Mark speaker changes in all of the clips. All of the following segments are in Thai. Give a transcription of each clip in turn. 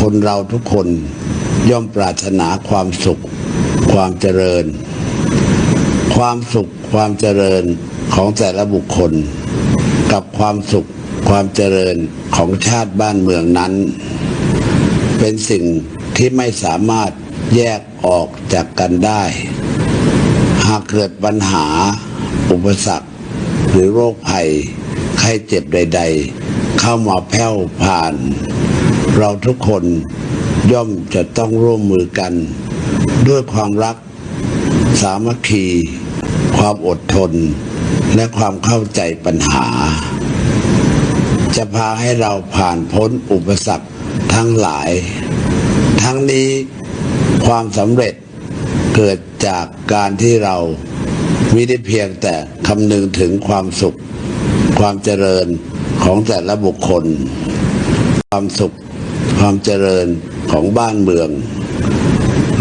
Speaker 1: คนเราทุกคนย่อมปรารถนาความสุข ความเจริญ ความสุขความเจริญของแต่ละบุคคล กับความสุขความเจริญของชาติบ้านเมืองนั้น เป็นสิ่งที่ไม่สามารถแยกออกจากกันได้ หากเกิดปัญหา อุปสรรค หรือโรคภัยไข้เจ็บใด ๆ เข้ามาแผ่วผ่าน เราทุกคนย่อมจะต้องร่วมมือกัน ด้วยความรัก สามัคคี ความอดทน และความเข้าใจปัญหา จะพาให้เราผ่านพ้นอุปสรรคทั้งหลาย ทั้งนี้ความสำเร็จเกิดจากการที่เราไม่ได้เพียงแต่คำนึงถึงความสุข ความเจริญของแต่ละบุคคล ความสุขความเจริญของบ้านเมือง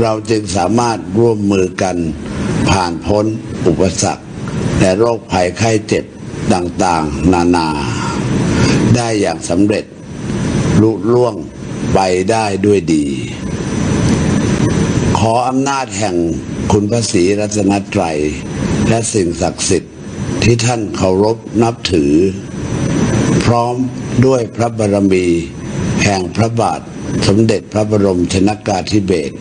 Speaker 1: เราจึงสามารถร่วมมือกันผ่านพ้นอุปสรรคและโรคภัยไข้เจ็บต่างๆ นานา ได้อย่างสำเร็จลุล่วงไปได้ด้วยดี ขออำนาจแห่งคุณพระศรีรัตนตรัย และสิ่งศักดิ์สิทธิ์ที่ท่านเคารพนับถือ พร้อมด้วยพระบารมี แห่งพระบาทสมเด็จพระบรมชนากาธิเบศร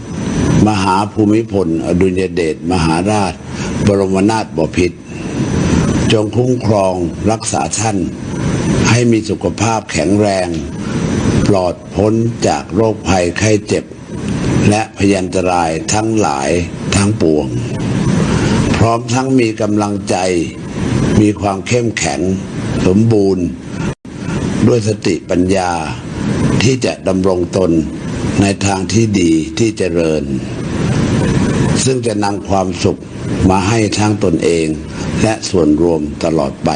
Speaker 1: มหาภูมิพล อดุลยเดชมหาราช บรมนาถบพิตรจงคุ้มครองรักษาท่าน ให้มีสุขภาพแข็งแรง ปลอดพ้นจากโรคภัยไข้เจ็บ และพยันตรายทั้งหลายทั้งปวง พร้อมทั้งมีกำลังใจ มีความเข้มแข็ง สมบูรณ์ ด้วยสติปัญญาที่จะดำรงตนในทางที่ดีที่เจริญ ซึ่งจะนำความสุขมาให้ทั้งตนเองและส่วนรวมตลอดไป